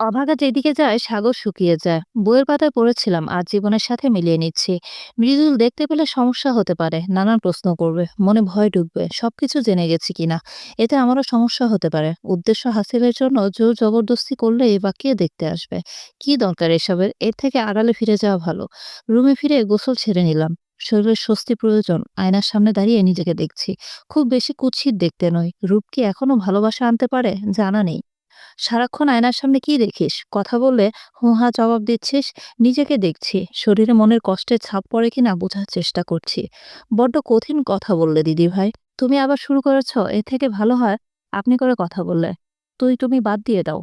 অভাগা যেদিকে যায়, সাগর শুকিয়ে যায়। বইয়ের পাতায় পড়েছিলাম, আর জীবনের সাথে মিলিয়ে নিচ্ছি। মৃদুল দেখতে পেলে সমস্যা হতে পারে, নানান প্রশ্ন করবে, মনে ভয় ঢুকবে, সবকিছু জেনে গেছি কিনা। এতে আমারও সমস্যা হতে পারে। উদ্দেশ্য হাসিলের জন্য জোর জবরদস্তি করলে বা কে দেখতে আসবে। কি দরকার এসবের? এর থেকে আড়ালে ফিরে যাওয়া ভালো। রুমে ফিরে গোসল ছেড়ে নিলাম। শরীরের স্বস্তি প্রয়োজন, আয়নার সামনে দাঁড়িয়ে নিজেকে দেখছি। খুব বেশি কুৎসিত দেখতে নয় রূপ কি এখনও ভালোবাসা আনতে পারে? জানা নেই। সারাক্ষণ আয়নার সামনে কি দেখিস? কথা বললে হুঁ-হা জবাব দিচ্ছিস, নিজেকে দেখছি। শরীরে মনের কষ্টের ছাপ পড়ে কিনা বোঝার চেষ্টা করছি। বড্ড কঠিন কথা বললে, দিদি ভাই। তুমি আবার শুরু করেছ? এ থেকে ভালো হয়। আপনি করে কথা বললে। তুই, তুমি বাদ দিয়ে দাও।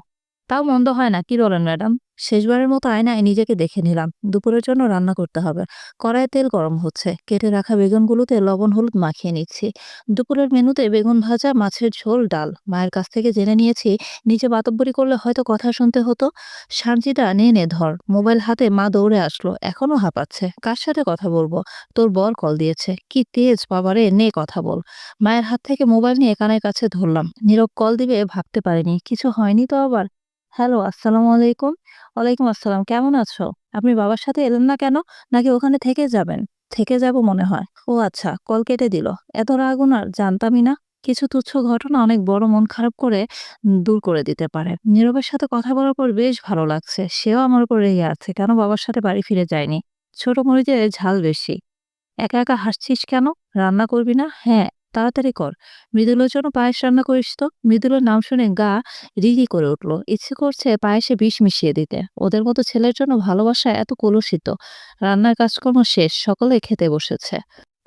তাও মন্দ হয় না, কি বলেন ম্যাডাম? শেষবারের মতো আয়নায় নিজেকে দেখে নিলাম, দুপুরের জন্য রান্না করতে হবে। কড়াইয়ে তেল গরম হচ্ছে, কেটে রাখা বেগুনগুলোতে লবণ, হলুদ মাখিয়ে নিচ্ছি। দুপুরের মেনুতে বেগুন ভাজা, মাছের ঝোল, ডাল। মায়ের কাছ থেকে জেনে নিয়েছি নিচে বাতব্বরি করলে হয়তো কথা শুনতে হতো। সানজিদা, নে নে, ধর। মোবাইল হাতে মা দৌড়ে আসলো, এখনও হাঁপাচ্ছে। কার সাথে কথা বলব? তোর বর কল দিয়েছে। কি তেজ বাবারে, নে, কথা বল। মায়ের হাত থেকে মোবাইল নিয়ে কানের কাছে ধরলাম। নীরব কল দিবে, ভাবতে পারিনি। কিছু হয়নি তো আবার? হ্যালো, আসসালামু আলাইকুম। ওয়ালাইকুম আসসালাম, কেমন আছো? আপনি বাবার সাথে এলেন না কেন? নাকি ওখানে থেকে যাবেন? থেকে যাব মনে হয়। ও আচ্ছা কল কেটে দিল। এত রাগুন আর জানতামই না। কিছু তুচ্ছ ঘটনা অনেক বড় মন খারাপ করে দূর করে দিতে পারে। নীরবের সাথে কথা বলার পর বেশ ভালো লাগছে। সেও আমার উপর রেগে আছে। কেন বাবার সাথে বাড়ি ফিরে যায়নি? ছোট মরিচের ঝাল বেশি। একা একা হাসছিস কেন? রান্না করবি না? হ্যাঁ তাড়াতাড়ি কর। মৃদুলের জন্য পায়েস রান্না করিস তো মৃদুলোর নাম শুনে গা রিগি করে উঠল। ইচ্ছে করছে পায়েসে বিষ মিশিয়ে দিতে। ওদের মতো ছেলের জন্য ভালোবাসা এত কলুষিত। রান্নার কাজকর্ম শেষ। সকলে খেতে বসেছে।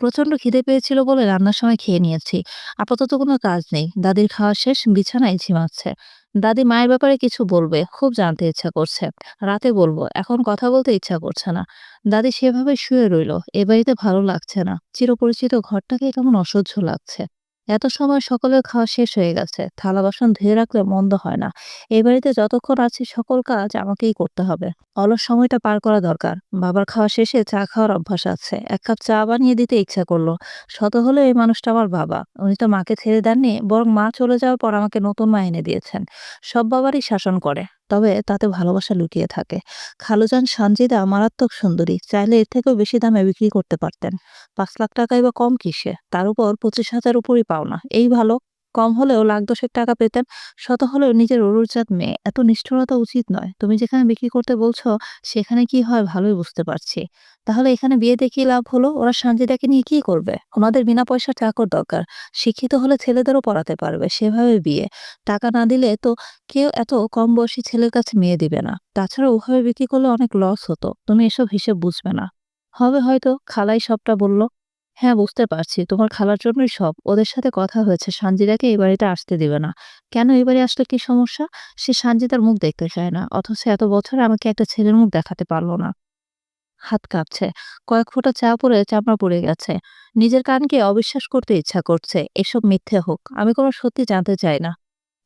প্রচণ্ড খিদে পেয়েছিল বলে রান্নার সময় খেয়ে নিয়েছি। আপাতত কোনো কাজ নেই। দাদির খাওয়া শেষ, বিছানায় ঝিমাচ্ছে দাদি মায়ের ব্যাপারে কিছু বলবে, খুব জানতে ইচ্ছা করছে। রাতে বলব, এখন কথা বলতে ইচ্ছা করছে না। দাদি সেভাবে শুয়ে রইল। এ বাড়িতে ভালো লাগছে না। চিরপরিচিত ঘরটাকে কেমন অসহ্য লাগছে। এত সময় সকলের খাওয়া শেষ হয়ে গেছে। থালা বাসন ধুয়ে রাখলে মন্দ হয় না। এই বাড়িতে যতক্ষণ আছি সকল কাজ আমাকেই করতে হবে। অলস সময়টা পার করা দরকার। বাবার খাওয়া শেষে চা খাওয়ার অভ্যাস আছে। এক কাপ চা বানিয়ে দিতে ইচ্ছা করল। শত হলে এই মানুষটা আমার বাবা। উনি তো মাকে ছেড়ে দেননি, বরং মা চলে যাওয়ার পর আমাকে নতুন মা এনে দিয়েছেন। সব বাবারই শাসন করে। তবে তাতে ভালোবাসা লুকিয়ে থাকে। খালুজান, সানজিদা মারাত্মক সুন্দরী, চাইলে এর থেকেও বেশি দামে বিক্রি করতে পারতেন। পাঁচ লাখ টাকাই বা কম কিসে? তার উপর পঁচিশ হাজার উপরই পাওনা। এই ভালো? কম হলেও লাখ দশেক টাকা পেতেন, শত হলেও নিজের অরুজাত মেয়ে। এত নিষ্ঠুরতা উচিত নয়। তুমি যেখানে বিক্রি করতে বলছো, সেখানে কি হয় ভালোই বুঝতে পারছি। তাহলে এখানে বিয়ে দেখিয়ে লাভ হলো? ওরা সানজিদাকে নিয়ে কি করবে? ওনাদের বিনা পয়সা চাকর দরকার। শিক্ষিত হলে ছেলেদেরও পড়াতে পারবে, সেভাবে বিয়ে। টাকা না দিলে তো কেউ এত কম বয়সী ছেলের কাছে মেয়ে দিবে না। তাছাড়া ওভাবে বিক্রি করলে অনেক লস হতো। তুমি এসব হিসেব বুঝবে না। হবে হয়তো, খালাই সবটা বলল। হ্যাঁ বুঝতে পারছি। তোমার খালার জন্যই সব। ওদের সাথে কথা হয়েছে। সানজিদাকে এই বাড়িতে আসতে দিবে না। কেন এই বাড়ি আসলে কি সমস্যা? সে সানজিদার মুখ দেখতে চায় না। অথচ এত বছর আমাকে একটা ছেলের মুখ দেখাতে পারল না। হাত কাঁপছে। কয়েক ফোঁটা চা পরে চামড়া পড়ে গেছে। নিজের কানকে অবিশ্বাস করতে ইচ্ছা করছে। এসব মিথ্যে হোক। আমি কোনো সত্যি জানতে চাই না।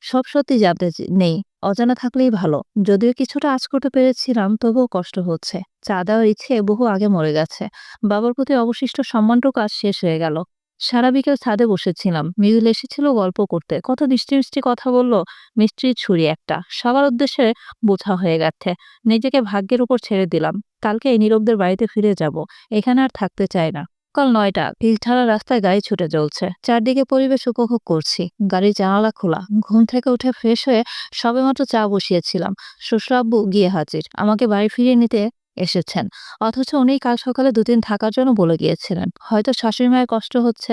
সব সত্যি জানতে নেই। অজানা থাকলেই ভালো। যদিও কিছুটা আজ করতে পেরেছিলাম, তবুও কষ্ট হচ্ছে। চা দেওয়ার ইচ্ছে বহু আগে মরে গেছে। বাবার প্রতি অবশিষ্ট সম্মানটুকু আজ শেষ হয়ে গেল। সারা বিকেল ছাদে বসেছিলাম। মৃদুল এসেছিল গল্প করতে। কত মিষ্টি মিষ্টি কথা বলল, মিষ্টির ছুরি একটা। সবার উদ্দেশ্যে বোঝা হয়ে গেছে। নিজেকে ভাগ্যের উপর ছেড়ে দিলাম। কালকে এই নীরবদের বাড়িতে ফিরে যাব। এখানে আর থাকতে চাই না। সকাল নয়টা পিলছাড়া রাস্তায় গাড়ি ছুটে চলছে। চারদিকে পরিবেশ উপভোগ করছি। গাড়ির জানালা খোলা। ঘুম থেকে উঠে ফ্রেশ হয়ে সবেমাত্র চা বসিয়েছিলাম। শ্বশুর আব্বু গিয়ে হাজির। আমাকে বাড়ি ফিরিয়ে নিতে এসেছেন। অথচ উনি কাল সকালে দুদিন থাকার জন্য বলে গিয়েছিলেন। হয়তো শাশুড়ি মায়ের কষ্ট হচ্ছে।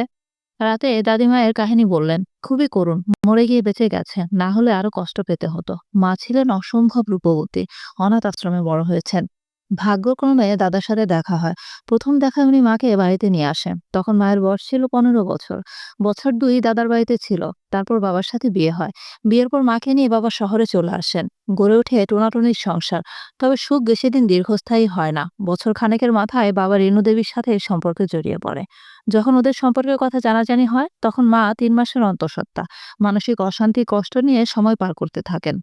রাতে দাদিমায়ের কাহিনী বললেন, খুবই করুণ, মরে গিয়ে বেঁচে গেছে। না হলে আরও কষ্ট পেতে হতো। মা ছিলেন অসম্ভব রূপবতী। অনাথ আশ্রমে বড় হয়েছেন। ভাগ্যক্রমে দাদার সাথে দেখা হয়। প্রথম দেখায় উনি মাকে বাড়িতে নিয়ে আসেন। তখন মায়ের বয়স ছিল পনেরো বছর। বছর দুই দাদার বাড়িতে ছিল। তারপর বাবার সাথে বিয়ে হয়। বিয়ের পর মাকে নিয়ে বাবা শহরে চলে আসেন। গড়ে ওঠে টোনাটনির সংসার। তবে সুখ বেশি দিন দীর্ঘস্থায়ী হয় না। বছর খানেকের মাথায় বাবা রেণু দেবীর সাথে সম্পর্কে জড়িয়ে পড়ে। যখন ওদের সম্পর্কের কথা জানাজানি হয়, তখন মা তিন মাসের অন্তঃসত্ত্বা। মানসিক অশান্তি, কষ্ট নিয়ে সময় পার করতে থাকেন।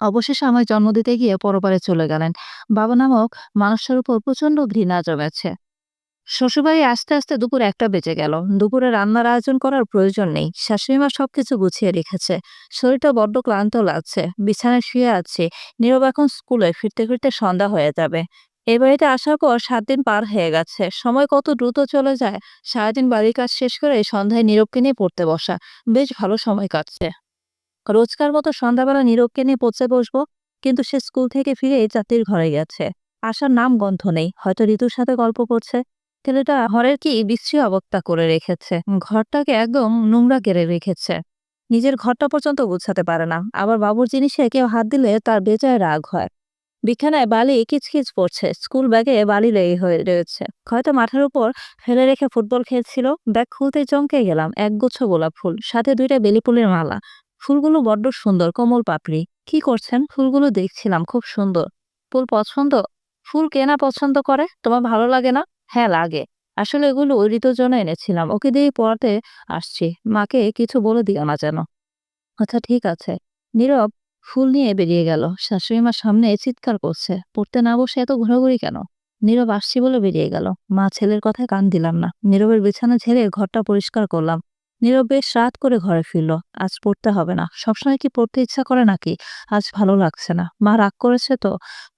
অবশেষে আমায় জন্ম দিতে গিয়ে পরপারে চলে গেলেন। বাবা নামক মানুষের উপর প্রচণ্ড ঘৃণা জমেছে। শ্বশুরবাড়ি আস্তে আস্তে দুপুর একটা বেজে গেল। দুপুরে রান্নার আয়োজন করার প্রয়োজন নেই। শাশুড়ি মা সবকিছু গুছিয়ে রেখেছে। শরীরটা বড্ড ক্লান্ত লাগছে। বিছানায় শুয়ে আছে। নীরব এখন স্কুলে। ফিরতে ফিরতে সন্ধ্যা হয়ে যাবে। এই বাড়িতে আসার পর সাত দিন পার হয়ে গেছে। সময় কত দ্রুত চলে যায়, সারাদিন বাড়ির কাজ শেষ করে সন্ধ্যায় নীরবকে নিয়ে পড়তে বসা। বেশ ভালো সময় কাটছে। রোজকার মতো সন্ধ্যাবেলা নীরবকে নিয়ে পড়তে বসবো, কিন্তু সে স্কুল থেকে ফিরে চাতির ঘরে গেছে। আসার নাম গন্ধ নেই, হয়তো ঋতুর সাথে গল্প করছে। ছেলেটা ঘরের কি বিশ্রী অবস্থা করে রেখেছে। ঘরটাকে একদম নোংরা কেড়ে রেখেছে। নিজের ঘরটা পর্যন্ত গুছাতে পারে না। আবার বাবুর জিনিসে কেউ হাত দিলে তার বেজায় রাগ হয়। বিছানায় বালি কিচকিচ পড়ছে। স্কুল ব্যাগে বালি লেগে হয়ে রয়েছে। হয়তো মাথার উপর ফেলে রেখে ফুটবল খেলছিল। ব্যাগ খুলতে চমকে গেলাম। একগুচ্ছ গোলাপ ফুল, সাথে দুইটা বেলি ফুলের মালা। ফুলগুলো বড্ড সুন্দর। কোমল পাপড়ি। কি করছেন? ফুলগুলো দেখছিলাম, খুব সুন্দর। ফুল পছন্দ? ফুল কেনা পছন্দ করে? তোমার ভালো লাগে না? হ্যাঁ লাগে। আসলে এগুলো ঋতুর জন্য এনেছিলাম। ওকে দিয়ে পড়াতে আসছি। মাকে কিছু বলে দিও না যেন। আচ্ছা ঠিক আছে। নীরব ফুল নিয়ে বেরিয়ে গেল। শাশুড়ি মার সামনে চিৎকার করছে। পড়তে না বসে এত ঘোরাঘুরি কেন? নীরব আসছি বলে বেরিয়ে গেল। মা ছেলের কথায় কান দিলাম না। নীরবের বিছানা ঝেড়ে ঘরটা পরিষ্কার করলাম। নীরব বেশ রাত করে ঘরে ফিরল। আজ পড়তে হবে না। সবসময় কি পড়তে ইচ্ছা করে নাকি? আজ ভালো লাগছে না। মা রাগ করেছে তো?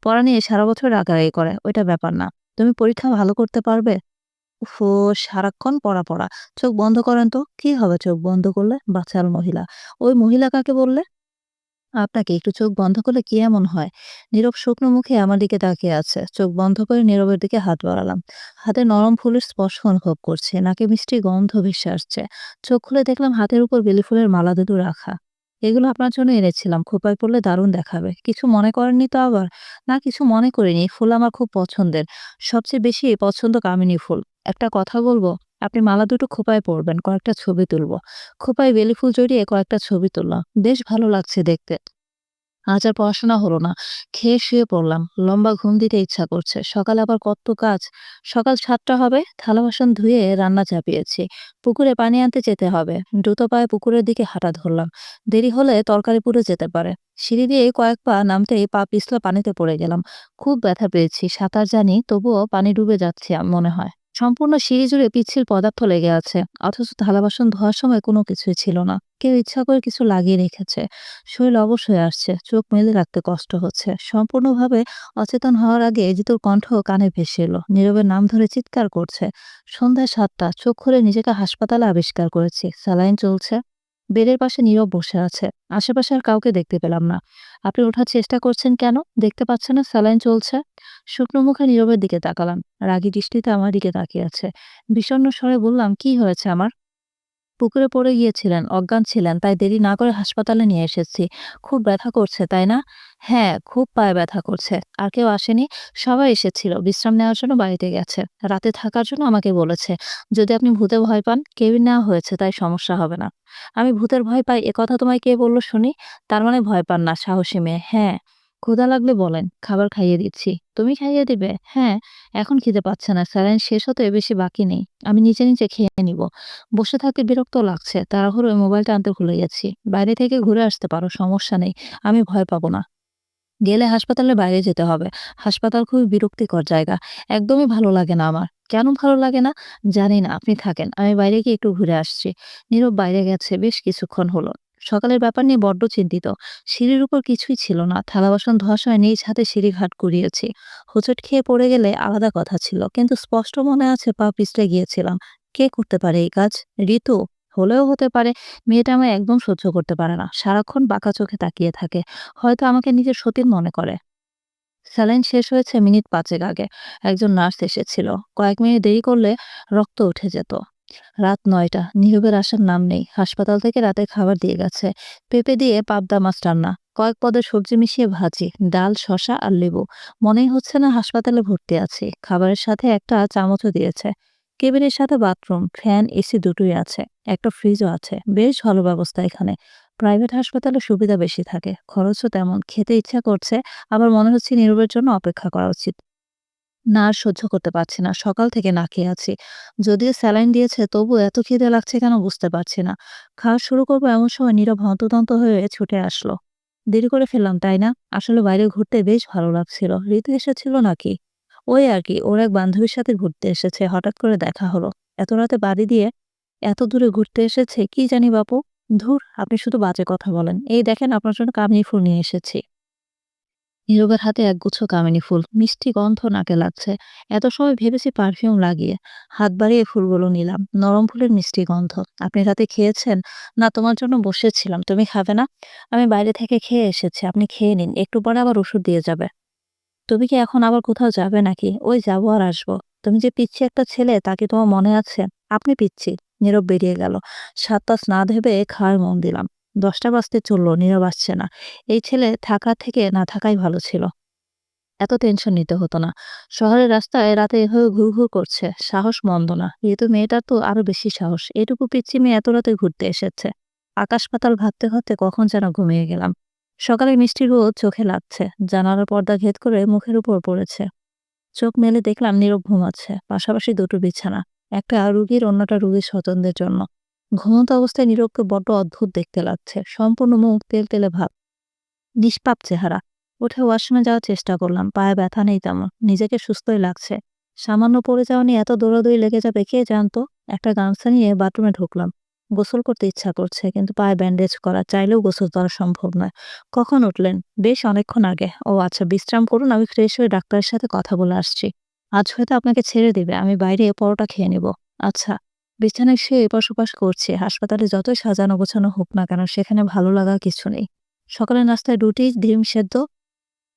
পড়া নিয়ে সারা বছর রাগারাগি করে। ওইটা ব্যাপার না। তুমি পরীক্ষা ভালো করতে পারবে? উফো সারাক্ষণ পড়া পড়া। চোখ বন্ধ করেন তো? কি হবে চোখ বন্ধ করলে? বাচ্চার মহিলা। ওই মহিলা কাকে বললে? আপনাকে একটু চোখ বন্ধ করলে কি এমন হয়? নীরব শুকনো মুখে আমার দিকে তাকিয়ে আছে। চোখ বন্ধ করে নীরবের দিকে হাত বাড়ালাম। হাতে নরম ফুলের স্পর্শ অনুভব করছে। নাকে মিষ্টি গন্ধ ভেসে আসছে। চোখ খুলে দেখলাম হাতের উপর বেলি ফুলের মালা দুটো রাখা। এগুলো আপনার জন্য এনেছিলাম। খোপায় পড়লে দারুণ দেখাবে। কিছু মনে করেননি তো আবার? না, কিছু মনে করিনি। ফুল আমার খুব পছন্দের। সবচেয়ে বেশি পছন্দ কামিনী ফুল। একটা কথা বলব? আপনি মালা দুটো খোপায় পরবেন, কয়েকটা ছবি তুলব। খোপায় বেলি ফুল জড়িয়ে কয়েকটা ছবি তুললাম। বেশ ভালো লাগছে দেখতে। আজ আর পড়াশোনা হলো না। খেয়ে শুয়ে পড়লাম। লম্বা ঘুম দিতে ইচ্ছা করছে। সকালে আবার কত কাজ। সকাল সাতটা হবে। থালা বাসন ধুয়ে রান্না চাপিয়েছি। পুকুরে পানি আনতে যেতে হবে। দ্রুত পায়ে পুকুরের দিকে হাঁটা ধরলাম। দেরি হলে তরকারি পুড়ে যেতে পারে। সিঁড়ি দিয়ে কয়েক পা নামতেই পা পিছলে পানিতে পড়ে গেলাম। খুব ব্যথা পেয়েছি। সাঁতার জানি, তবুও পানি ডুবে যাচ্ছে, মনে হয়। সম্পূর্ণ সিঁড়ি জুড়ে পিচ্ছিল পদার্থ লেগে আছে। অথচ থালা বাসন ধোয়ার সময় কোনো কিছুই ছিল না। কেউ ইচ্ছা করে কিছু লাগিয়ে রেখেছে। শরীর অবশ হয়ে আসছে। চোখ মেলে রাখতে কষ্ট হচ্ছে। সম্পূর্ণভাবে অচেতন হওয়ার আগে জিতুর কণ্ঠ কানে ভেসে এলো। নীরবের নাম ধরে চিৎকার করছে। সন্ধ্যায় সাতটা। চোখ খুলে নিজেকে হাসপাতালে আবিষ্কার করেছি। স্যালাইন চলছে। বেডের পাশে নীরব বসে আছে। আশেপাশে আর কাউকে দেখতে পেলাম না। আপনি ওঠার চেষ্টা করছেন কেন? দেখতে পাচ্ছেন না, স্যালাইন চলছে। শুকনো মুখে নীরবের দিকে তাকালাম। রাগি দৃষ্টিতে আমার দিকে তাকিয়ে আছে। বিষণ্ণ স্বরে বললাম, কি হয়েছে আমার? পুকুরে পড়ে গিয়েছিলেন, অজ্ঞান ছিলেন, তাই দেরি না করে হাসপাতালে নিয়ে এসেছি। খুব ব্যথা করছে, তাই না? হ্যাঁ খুব পায়ে ব্যথা করছে। আর কেউ আসেনি, সবাই এসেছিল, বিশ্রাম নেওয়ার জন্য বাড়িতে গেছে। রাতে থাকার জন্য আমাকে বলেছে, যদি আপনি ভূতে ভয় পান কেবিন নেওয়া হয়েছে, তাই সমস্যা হবে না। আমি ভূতের ভয় পাই কথা তোমায় কে বলল শুনি? তার মানে ভয় পান না, সাহসী মেয়ে হ্যাঁ। ক্ষুধা লাগলে বলেন, খাবার খাইয়ে দিচ্ছি। তুমি খাইয়ে দিবে? হ্যাঁ এখন খিদে পাচ্ছে না স্যালাইন শেষ হতে বেশি বাকি নেই। আমি নিচে নিচে খেয়ে নিব। বসে থাকতে বিরক্ত লাগছে তাড়াহুড়োয় মোবাইলটা আনতে ভুলে গেছি। বাইরে থেকে ঘুরে আসতে পারো, সমস্যা নেই, আমি ভয় পাবো না। গেলে হাসপাতালের বাইরে যেতে হবে। হাসপাতাল খুবই বিরক্তিকর জায়গা, একদমই ভালো লাগে না আমার। কেন ভালো লাগে না? জানি না, আপনি থাকেন, আমি বাইরে গিয়ে একটু ঘুরে আসছি। নীরব বাইরে গেছে, বেশ কিছুক্ষণ হলো। সকালের ব্যাপার নিয়ে বড্ড চিন্তিত। সিঁড়ির উপর কিছুই ছিল না। থালা বাসন ধোয়ার সময় নিজ হাতে সিঁড়ি ঘাট কুড়িয়েছি। হোঁচট খেয়ে পড়ে গেলে আলাদা কথা ছিল। কিন্তু স্পষ্ট মনে আছে, পা পিছলে গিয়েছিলাম। কে করতে পারে এই কাজ? ঋতু? হলেও হতে পারে। মেয়েটা আমায় একদম সহ্য করতে পারে না। সারাক্ষণ বাঁকা চোখে তাকিয়ে থাকে। হয়তো আমাকে নিজের সতীন মনে করে। স্যালাইন শেষ হয়েছে মিনিট পাঁচেক আগে। একজন নার্স এসেছিল। কয়েক মিনিট দেরি করলে রক্ত উঠে যেত। রাত নয়টা। নীরবের আসার নাম নেই। হাসপাতাল থেকে রাতে খাবার দিয়ে গেছে। পেঁপে দিয়ে পাবদা মাছ রান্না। কয়েক পদের সবজি মিশিয়ে ভাজি। ডাল, শসা আর লেবু। মনেই হচ্ছে না হাসপাতালে ভর্তি আছি। খাবারের সাথে একটা চামচও দিয়েছে। কেবিনের সাথে বাথরুম, ফ্যান, এসি দুটোই আছে। একটা ফ্রিজও আছে। বেশ ভালো ব্যবস্থা এখানে। প্রাইভেট হাসপাতালে সুবিধা বেশি থাকে। খরচও তেমন। খেতে ইচ্ছা করছে। আবার মনে হচ্ছে নীরবের জন্য অপেক্ষা করা উচিত। না আর সহ্য করতে পারছি না। সকাল থেকে না খেয়ে আছি। যদিও স্যালাইন দিয়েছে তবু এত খিদে লাগছে কেন বুঝতে পারছি না। খাওয়া শুরু করব এমন সময় নীরব হন্তদন্ত হয়ে ছুটে আসলো। দেরি করে ফেললাম, তাই না? আসলে বাইরে ঘুরতে বেশ ভালো লাগছিল। ঋতু এসেছিল নাকি? ওই আর কি, ওর এক বান্ধবীর সাথে ঘুরতে এসেছে। হঠাৎ করে দেখা হলো। এত রাতে বাড়ি দিয়ে এত দূরে ঘুরতে এসেছে, কি জানি বাপু? ধুর, আপনি শুধু বাজে কথা বলেন। এই দেখেন, আপনার জন্য কামিনী ফুল নিয়ে এসেছি। নীরবের হাতে একগুচ্ছ কামিনী ফুল, মিষ্টি গন্ধ নাকে লাগছে। এত সময় ভেবেছি পারফিউম লাগিয়ে হাত বাড়িয়ে ফুলগুলো নিলাম, নরম ফুলের মিষ্টি গন্ধ। আপনি রাতে খেয়েছেন? না, তোমার জন্য বসেছিলাম। তুমি খাবে না? আমি বাইরে থেকে খেয়ে এসেছি, আপনি খেয়ে নিন। একটু পরে আবার ওষুধ দিয়ে যাবে। তুমি কি এখন আবার কোথাও যাবে নাকি? ওই যাব আর আসব। তুমি যে পিচ্ছি একটা ছেলে তাকে তোমার মনে আছে? আপনি পিচ্ছি নীরব বেরিয়ে গেল। সাত তাস না ভেবে খাওয়ার মন দিলাম। দশটা বাজতে চলল, নীরব আসছে না। এই ছেলে থাকা থেকে না থাকাই ভালো ছিল। এত টেনশন নিতে হতো না। শহরের রাস্তায় রাতে এভাবে ঘুর ঘুর করছে। সাহস মন্দ না। যেহেতু মেয়েটার তো আরও বেশি সাহস। এটুকু পিচ্ছি মেয়ে এত রাতে ঘুরতে এসেছে। আকাশ পাতাল ভাবতে ভাবতে কখন যেন ঘুমিয়ে গেলাম। সকালে মিষ্টি রোদ চোখে লাগছে। জানালার পর্দা ঘেদ করে মুখের উপর পড়েছে। চোখ মেলে দেখলাম নীরব ঘুমাচ্ছে। পাশাপাশি দুটো বিছানা। একটা রুগীর, অন্যটা রুগীর স্বজনদের জন্য। ঘুমন্ত অবস্থায় নীরবকে বড্ড অদ্ভুত দেখতে লাগছে। সম্পূর্ণ মুখ তেল তেলে ভাব। নিষ্পাপ চেহারা। উঠে ওয়াশরুমে যাওয়ার চেষ্টা করলাম। পায়ে ব্যথা নেই তেমন। নিজেকে সুস্থই লাগছে। সামান্য পড়ে যাওয়া নিয়ে এত দৌড়াদৌড়ি লেগে যাবে কে জানতো? একটা গামছা নিয়ে বাথরুমে ঢুকলাম। গোসল করতে ইচ্ছা করছে, কিন্তু পায়ে ব্যান্ডেজ করা চাইলেও গোসল করা সম্ভব নয়। কখন উঠলেন? বেশ অনেকক্ষণ আগে। ও আচ্ছা বিশ্রাম করুন, আমি ফ্রেশ হয়ে ডাক্তারের সাথে কথা বলে আসছি। আজ হয়তো আপনাকে ছেড়ে দিবে। আমি বাইরে পরোটা খেয়ে নেব। আচ্ছা। বিছানায় সে এপাশ করছে। হাসপাতালে যতই সাজানো গোছানো হোক না কেন, সেখানে ভালো লাগা কিছু নেই। সকালের নাস্তায় রুটি, ডিম সেদ্ধ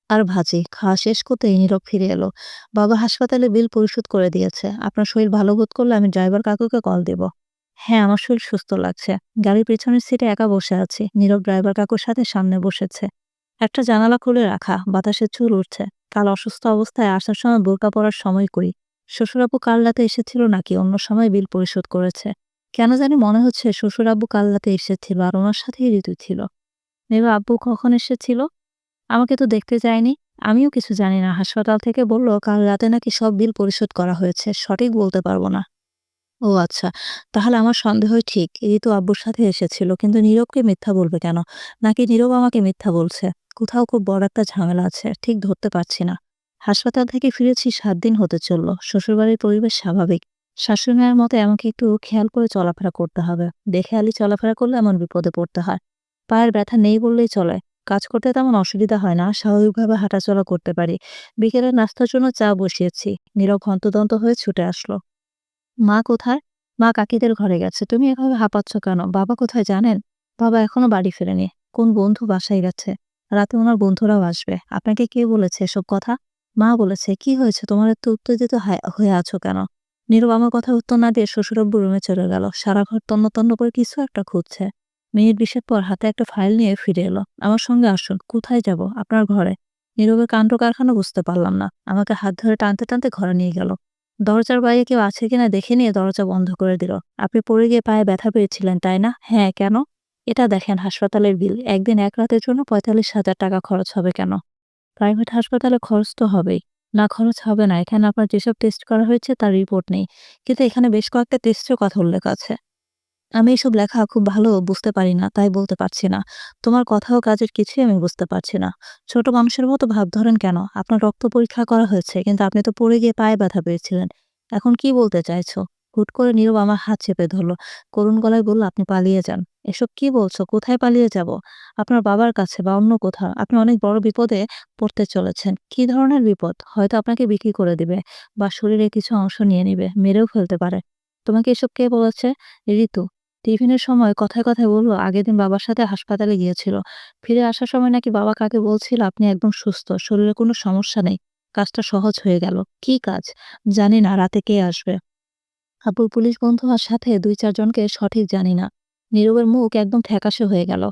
আর ভাজি। খাওয়া শেষ করতে নীরব ফিরে এলো। বাবা হাসপাতালে বিল পরিশোধ করে দিয়েছে। আপনার শরীর ভালো বোধ করলে আমি ড্রাইভার কাকুকে কল দেব। হ্যাঁ আমার শরীর সুস্থ লাগছে। গাড়ির পেছনের সিটে একা বসে আছি। নীরব ড্রাইভার কাকুর সাথে সামনে বসেছে। একটা জানালা খুলে রাখা। বাতাসে চুল উঠছে। কাল অসুস্থ অবস্থায় আসার সময় বোরকা পরার সময় করি। শ্বশুরাব্বু কাল রাতে এসেছিল নাকি অন্য সময় বিল পরিশোধ করেছে? কেন জানি মনে হচ্ছে শ্বশুরাব্বু কাল রাতে এসেছিল আর ওনার সাথেই ঋতু ছিল। নেবা আব্বু কখন এসেছিল? আমাকে তো দেখতে যায়নি। আমিও কিছু জানি না। হাসপাতাল থেকে বলল কাল রাতে নাকি সব বিল পরিশোধ করা হয়েছে। সঠিক বলতে পারব না। ও আচ্ছা তাহলে আমার সন্দেহই ঠিক। ঋতু আব্বুর সাথে এসেছিল, কিন্তু নীরবকে মিথ্যা বলবে কেন? নাকি নীরব আমাকে মিথ্যা বলছে? কোথাও খুব বড় একটা ঝামেলা আছে, ঠিক ধরতে পারছি না। হাসপাতাল থেকে ফিরেছি, সাত দিন হতে চলল। শ্বশুরবাড়ির পরিবেশ স্বাভাবিক। শাশুড়ি মায়ের মতো এমনকি একটু খেয়াল করে চলাফেরা করতে হবে। দেখে আলি চলাফেরা করলে এমন বিপদে পড়তে হয়। পায়ের ব্যথা নেই বললেই চলে। কাজ করতে তেমন অসুবিধা হয় না। স্বাভাবিকভাবে হাঁটাচলা করতে পারি। বিকেলে নাস্তার জন্য চা বসিয়েছি। নীরব হন্তদন্ত হয়ে ছুটে আসলো। মা কোথায়? মা কাকিদের ঘরে গেছে। তুমি এভাবে হাঁপাচ্ছ কেন? বাবা কোথায় জানেন? বাবা এখনও বাড়ি ফেরেনি। কোন বন্ধু বাসায় গেছে? রাতে ওনার বন্ধুরাও আসবে। আপনাকে কে বলেছে এসব কথা? মা বলেছে, কি হয়েছে? তোমার এত উত্তেজিত হয়ে আছো কেন? নীরব আমার কথা উত্তর না দিয়ে শ্বশুরব্বু রুমে চলে গেল। সারা ঘর তন্ন তন্ন করে কিছু একটা খুঁজছে। মিনিট বিশেক পর হাতে একটা ফাইল নিয়ে ফিরে এলো। আমার সঙ্গে আসুন, কোথায় যাব? আপনার ঘরে? নীরবের কাণ্ড কারখানা বুঝতে পারলাম না। আমাকে হাত ধরে টানতে টানতে ঘরে নিয়ে গেল। দরজার বাইরে কেউ আছে কিনা দেখে নিয়ে দরজা বন্ধ করে দিল। আপনি পড়ে গিয়ে পায়ে ব্যথা পেয়েছিলেন, তাই না? হ্যাঁ কেন? এটা দেখেন, হাসপাতালের বিল একদিন এক রাতের জন্য পঁয়তাল্লিশ হাজার টাকা খরচ হবে কেন? প্রাইভেট হাসপাতালে খরচ তো হবেই। না খরচ হবে না, এখানে আপনার যেসব টেস্ট করা হয়েছে তার রিপোর্ট নেই। কিন্তু এখানে বেশ কয়েকটা টেস্টের কথা উল্লেখ আছে। আমি এসব লেখা খুব ভালো বুঝতে পারি না, তাই বলতে পারছি না। তোমার কথা ও কাজের কিছুই আমি বুঝতে পারছি না। ছোট মানুষের মতো ভাব ধরেন কেন? আপনার রক্ত পরীক্ষা করা হয়েছে, কিন্তু আপনি তো পড়ে গিয়ে পায়ে ব্যথা পেয়েছিলেন। এখন কি বলতে চাইছো? হুট করে নীরব আমার হাত চেপে ধরলো। করুণ গলায় বলল, আপনি পালিয়ে যান। এসব কি বলছো? কোথায় পালিয়ে যাব? আপনার বাবার কাছে বা অন্য কোথাও? আপনি অনেক বড় বিপদে পড়তে চলেছেন। কি ধরনের বিপদ? হয়তো আপনাকে বিক্রি করে দিবে বা শরীরে কিছু অংশ নিয়ে নিবে, মেরেও ফেলতে পারে। তোমাকে এসব কে বলেছে? ঋতু। টিফিনের সময় কথায় কথায় বলল, আগের দিন বাবার সাথে হাসপাতালে গিয়েছিল। ফিরে আসার সময় নাকি বাবা কাকে বলছিল, আপনি একদম সুস্থ, শরীরে কোনো সমস্যা নেই। কাজটা সহজ হয়ে গেল। কি কাজ? জানি না, রাতে কে আসবে? আব্বুর পুলিশ বন্ধু আর সাথে দুই চারজনকে সঠিক জানি না। নীরবের মুখ একদম ফ্যাকাশে হয়ে গেল।